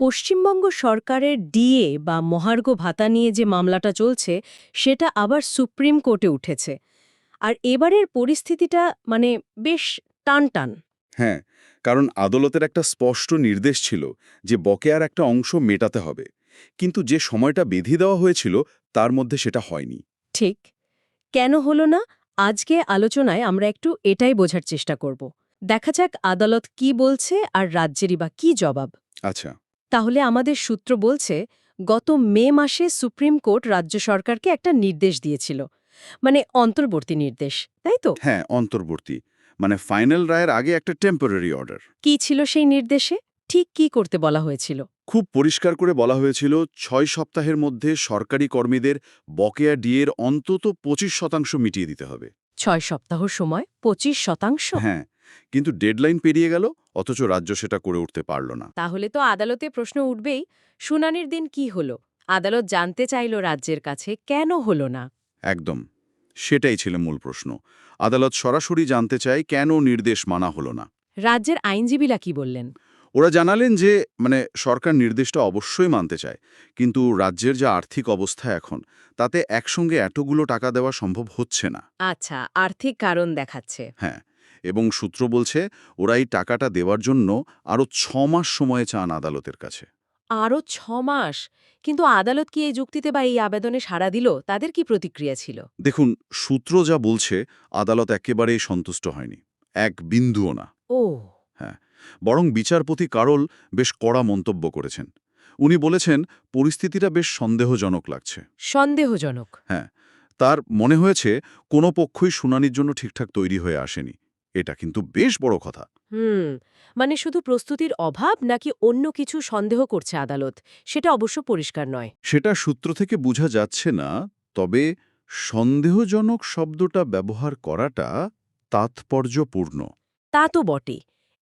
পশ্চিমবঙ্গ সরকারের ডিএ বা মহার্ঘ ভাতা নিয়ে যে মামলাটা চলছে সেটা আবার সুপ্রিম কোর্টে উঠেছে। আর এবারের পরিস্থিতিটা মানে বেশ টান টান হ্যাঁ কারণ আদালতের একটা স্পষ্ট নির্দেশ ছিল যে বকেয়ার একটা অংশ মেটাতে হবে। কিন্তু যে সময়টা বেঁধে দেওয়া হয়েছিল তার মধ্যে সেটা হয়নি। ঠিক। কেন হলো না? আজকে আলোচনায় আমরা একটু এটাই বোঝার চেষ্টা করব। দেখা যাক আদালত কি বলছে আর রাজ্যেরই বা কি জবাব। আচ্ছা। তাহলে আমাদের সূত্র বলছে গত মে মাসে সুপ্রিম কোর্ট রাজ্য সরকারকে একটা নির্দেশ দিয়েছিল। মানে অন্তর্বর্তী নির্দেশ তাই তো? হ্যাঁ অন্তর্বর্তী। মানে ফাইনাল রায়ের আগে একটা টেম্পোরারি অর্ডার। কি ছিল সেই নির্দেশে? ঠিক কি করতে বলা হয়েছিল? খুব পরিষ্কার করে বলা হয়েছিল ছয় সপ্তাহের মধ্যে সরকারি কর্মীদের বকেয়া ডিএর অন্তত পঁচিশ শতাংশ মিটিয়ে দিতে হবে। ছয় সপ্তাহ সময় পঁচিশ শতাংশ? হ্যাঁ কিন্তু ডেডলাইন পেরিয়ে গেল অথচ রাজ্য সেটা করে উঠতে পারল না। তাহলে তো আদালতে প্রশ্ন উঠবেই শুনানির দিন কি হলো? আদালত জানতে চাইল রাজ্যের কাছে কেন হলো না? একদম সেটাই ছিল মূল প্রশ্ন। আদালত সরাসরি জানতে চায় কেন নির্দেশ মানা হলো না। রাজ্যের আইনজীবীরা কি বললেন? ওরা জানালেন যে মানে সরকার নির্দেশটা অবশ্যই মানতে চায় কিন্তু রাজ্যের যা আর্থিক অবস্থা এখন তাতে একসঙ্গে এতগুলো টাকা দেওয়া সম্ভব হচ্ছে না। আচ্ছা আর্থিক কারণ দেখাচ্ছে। হ্যাঁ এবং সূত্র বলছে ওরা এই টাকাটা দেওয়ার জন্য আরও ছ মাস সময় চান আদালতের কাছে। আরও ছ মাস? কিন্তু আদালত কি এই যুক্তিতে বা এই আবেদনে সাড়া দিল? তাদের কি প্রতিক্রিয়া ছিল? দেখুন সূত্র যা বলছে আদালত একেবারেই সন্তুষ্ট হয়নি। এক বিন্দুও না। ও। হ্যাঁ বরং বিচারপতি কারল বেশ কড়া মন্তব্য করেছেন। উনি বলেছেন পরিস্থিতিটা বেশ সন্দেহজনক লাগছে। সন্দেহজনক। হ্যাঁ তার মনে হয়েছে কোনো পক্ষই শুনানির জন্য ঠিকঠাক তৈরি হয়ে আসেনি। এটা কিন্তু বেশ বড় কথা। হুম মানে শুধু প্রস্তুতির অভাব নাকি অন্য কিছু সন্দেহ করছে আদালত? সেটা অবশ্য পরিষ্কার নয়। সেটা সূত্র থেকে বোঝা যাচ্ছে না তবে সন্দেহজনক শব্দটা ব্যবহার করাটা তাৎপর্যপূর্ণ। তা তো বটে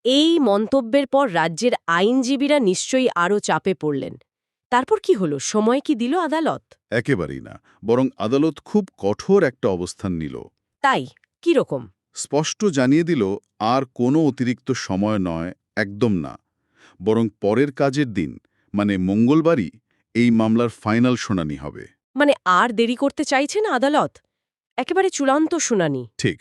এই মন্তব্যের পর রাজ্যের আইনজীবীরা নিশ্চয়ই আরও চাপে পড়লেন। তারপর কি হলো? সময় কি দিল আদালত? একেবারেই না বরং আদালত খুব কঠোর একটা অবস্থান নিল। তাই কি রকম স্পষ্ট জানিয়ে দিল আর কোনো অতিরিক্ত সময় নয় একদম না। বরং পরের কাজের দিন মানে মঙ্গলবারই এই মামলার ফাইনাল শুনানি হবে। মানে আর দেরি করতে চাইছে না আদালত? একেবারে চূড়ান্ত শুনানি। ঠিক।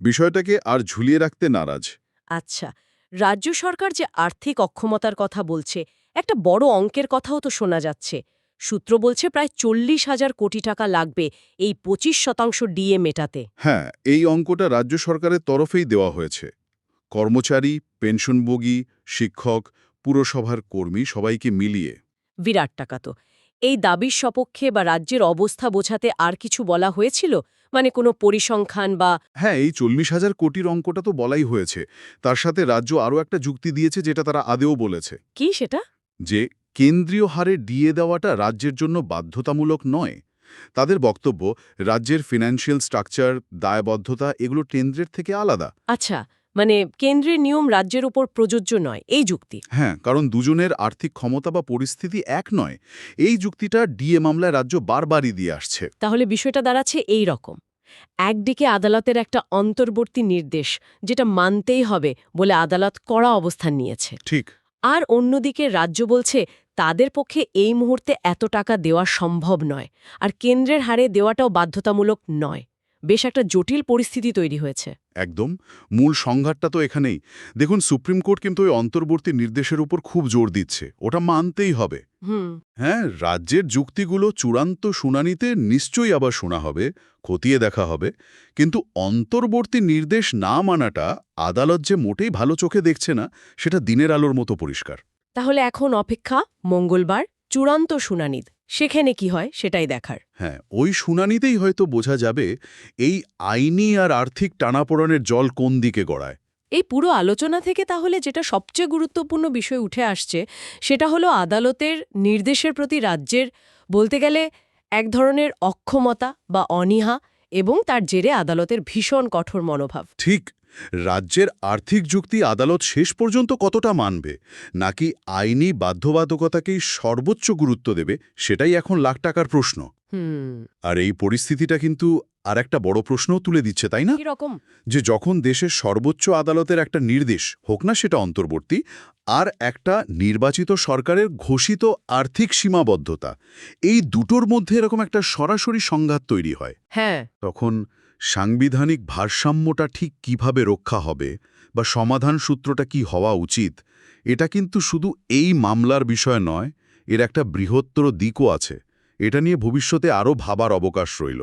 বিষয়টাকে আর ঝুলিয়ে রাখতে নারাজ। আচ্ছা রাজ্য সরকার যে আর্থিক অক্ষমতার কথা বলছে একটা বড় অঙ্কের কথাও তো শোনা যাচ্ছে। সূত্র বলছে প্রায় চল্লিশ হাজার কোটি টাকা লাগবে এই পঁচিশ শতাংশ ডিএ মেটাতে। হ্যাঁ এই অঙ্কটা রাজ্য সরকারের তরফেই দেওয়া হয়েছে। কর্মচারী পেনশনভোগী শিক্ষক পুরসভার কর্মী সবাইকে মিলিয়ে। বিরাট টাকা তো। এই দাবির সপক্ষে বা রাজ্যের অবস্থা বোঝাতে আর কিছু বলা হয়েছিল? মানে কোনো পরিসংখ্যান বা হ্যাঁ এই চল্লিশ হাজার কোটির অঙ্কটা তো বলাই হয়েছে। তার সাথে রাজ্য আরও একটা যুক্তি দিয়েছে যেটা তারা আদেও বলেছে। কি সেটা? যে কেন্দ্রীয় হারে ডিএ দেওয়াটা রাজ্যের জন্য বাধ্যতামূলক নয়। তাদের বক্তব্য রাজ্যের ফিনান্সিয়াল স্ট্রাকচার দায়বদ্ধতা এগুলো কেন্দ্রের থেকে আলাদা। আচ্ছা মানে কেন্দ্রের নিয়ম রাজ্যের উপর প্রযোজ্য নয় এই যুক্তি? হ্যাঁ কারণ দুজনের আর্থিক ক্ষমতা বা পরিস্থিতি এক নয়। এই যুক্তিটা ডিএ মামলায় রাজ্য বারবারই দিয়ে আসছে। তাহলে বিষয়টা দাঁড়াচ্ছে এই রকম। একদিকে আদালতের একটা অন্তর্বর্তী নির্দেশ যেটা মানতেই হবে বলে আদালত কড়া অবস্থান নিয়েছে। ঠিক। আর অন্যদিকে রাজ্য বলছে তাদের পক্ষে এই মুহূর্তে এত টাকা দেওয়া সম্ভব নয় আর কেন্দ্রের হারে দেওয়াটাও বাধ্যতামূলক নয়। বেশ একটা জটিল পরিস্থিতি তৈরি হয়েছে। একদম। মূল সংঘাতটা তো এখানেই। দেখুন সুপ্রিম কোর্ট কিন্তু ওই অন্তর্বর্তী নির্দেশের উপর খুব জোর দিচ্ছে। ওটা মানতেই হবে। হ্যাঁ রাজ্যের যুক্তিগুলো চূড়ান্ত শুনানিতে নিশ্চয়ই আবার শোনা হবে খতিয়ে দেখা হবে। কিন্তু অন্তর্বর্তী নির্দেশ না মানাটা আদালত যে মোটেই ভালো চোখে দেখছে না সেটা দিনের আলোর মতো পরিষ্কার। তাহলে এখন অপেক্ষা মঙ্গলবার চূড়ান্ত শুনানির। সেখানে কি হয় সেটাই দেখার। হ্যাঁ ওই শুনানিতেই হয়তো বোঝা যাবে এই আইনি আর আর্থিক টানাপোড়নের জল কোন দিকে গড়ায়। এই পুরো আলোচনা থেকে তাহলে যেটা সবচেয়ে গুরুত্বপূর্ণ বিষয় উঠে আসছে সেটা হলো আদালতের নির্দেশের প্রতি রাজ্যের বলতে গেলে এক ধরনের অক্ষমতা বা অনীহা এবং তার জেরে আদালতের ভীষণ কঠোর মনোভাব। ঠিক রাজ্যের আর্থিক যুক্তি আদালত শেষ পর্যন্ত কতটা মানবে নাকি আইনি বাধ্যবাধকতাকেই সর্বোচ্চ গুরুত্ব দেবে সেটাই এখন লাখ টাকার প্রশ্ন। আর এই পরিস্থিতিটা কিন্তু আর একটা বড় প্রশ্নও তুলে দিচ্ছে তাই না? যে যখন দেশের সর্বোচ্চ আদালতের একটা নির্দেশ হোক না সেটা অন্তর্বর্তী আর একটা নির্বাচিত সরকারের ঘোষিত আর্থিক সীমাবদ্ধতা এই দুটোর মধ্যে এরকম একটা সরাসরি সংঘাত তৈরি হয়। হ্যাঁ। তখন সাংবিধানিক ভারসাম্যটা ঠিক কীভাবে রক্ষা হবে বা সমাধান সূত্রটা কি হওয়া উচিত, এটা কিন্তু শুধু এই মামলার বিষয় নয়, এর একটা বৃহত্তর দিকও আছে। এটা নিয়ে ভবিষ্যতে আরও ভাবার অবকাশ রইল।